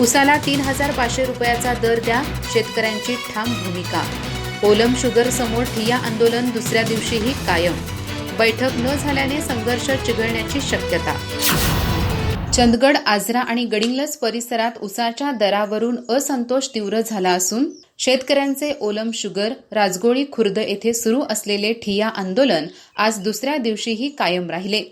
उसाला तीन हजार पाचशे रुपयाचा दर द्या शेतकऱ्यांची ठाम भूमिका. कोलम शुगर समोर ठिया आंदोलन दुसऱ्या दिवशीही कायम. बैठक न झाल्याने संघर्ष चिघळण्याची शक्यता. चंदगड आजरा आणि गडिंगलस परिसरात उसाच्या दरावरून असंतोष तीव्र झाला असून शेतकऱ्यांचे ओलम शुगर राजगोळी खुर्द येथे सुरू असलेले ठिया आंदोलन आज दुसऱ्या दिवशीही कायम राहिले.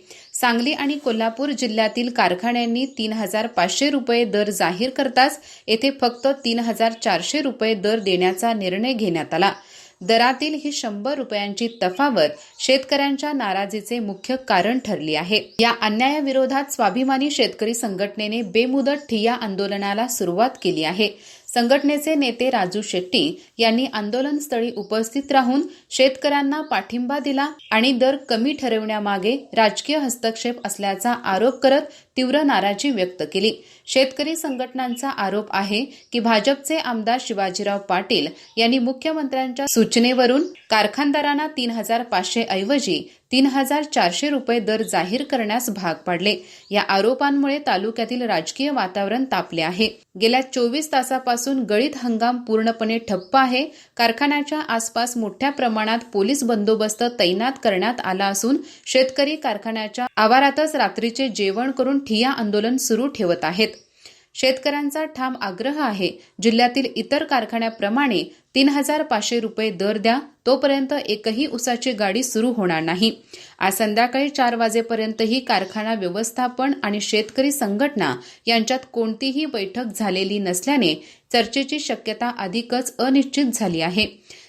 सांगली आणि कोल्हापूर जिल्ह्यातील कारखान्यांनी तीन हजार पाचशे रुपये दर जाहीर करताच येथे फक्त तीन हजार चारशे रुपये दर देण्याचा निर्णय घेण्यात आला. दरातील ही शंभर रुपयांची तफावत शेतकऱ्यांच्या नाराजीचे मुख्य कारण ठरली आहे. या अन्यायाविरोधात स्वाभिमानी शेतकरी संघटनेने बेमुदत ठिय्या आंदोलनाला सुरुवात केली आहे. संघटनेचे नेते राजू शेट्टी यांनी आंदोलनस्थळी उपस्थित राहून शेतकऱ्यांना पाठिंबा दिला आणि दर कमी ठरवण्यामागे राजकीय हस्तक्षेप असल्याचा आरोप करत तीव्र नाराजी व्यक्त केली. शेतकरी संघटनांचा आरोप आहे की भाजपचे आमदार शिवाजीराव पाटील यांनी मुख्यमंत्र्यांच्या सूचनेवरून कारखानदारांना तीन हजार पाचशे ऐवजी तीन हजार चारशे रुपये दर जाहीर करण्यास भाग पाडले. या आरोपांमुळे तालुक्यातील राजकीय वातावरण तापले आहे. गेल्या चोवीस तासापासून गळीत हंगाम पूर्णपणे ठप्प आहे. कारखान्याच्या आसपास मोठ्या प्रमाणात पोलीस बंदोबस्त तैनात करण्यात आला असून शेतकरी कारखान्याच्या आवारातच रात्रीचे जेवण करून ठिया आंदोलन सुरू ठेवत आहेत. शेतकऱ्यांचा ठाम आग्रह आहे. जिल्ह्यातील इतर कारखान्याप्रमाणे तीन हजार पाचशे रुपये दर द्या तोपर्यंत एकही उसाची गाडी सुरू होणार नाही. आज संध्याकाळी चार वाजेपर्यंतही कारखाना व्यवस्थापन आणि शेतकरी संघटना यांच्यात कोणतीही बैठक झालेली नसल्याने चर्चेची शक्यता अधिकच अनिश्चित झाली आहे.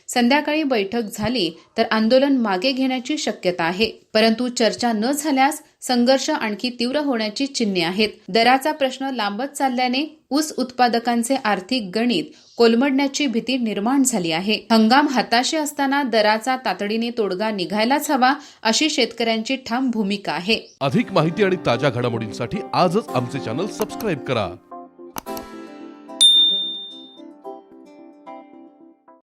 संध्याकाळी बैठक झाली तर आंदोलन मागे घेण्याची शक्यता आहे. परंतु चर्चा न झाल्यास संघर्ष आणखी तीव्र होण्याची चिन्हे आहेत. दराचा प्रश्न लांबत चालल्याने ऊस उत्पादकांचे आर्थिक गणित कोलमडण्याची भीती निर्माण झाली आहे. हंगाम हाताशी असताना दराचा तातडीने तोडगा निघायलाच हवा अशी शेतकऱ्यांची ठाम भूमिका आहे. अधिक माहिती आणि ताज्या घडामोडींसाठी आजच आमचे चॅनल सबस्क्राईब करा.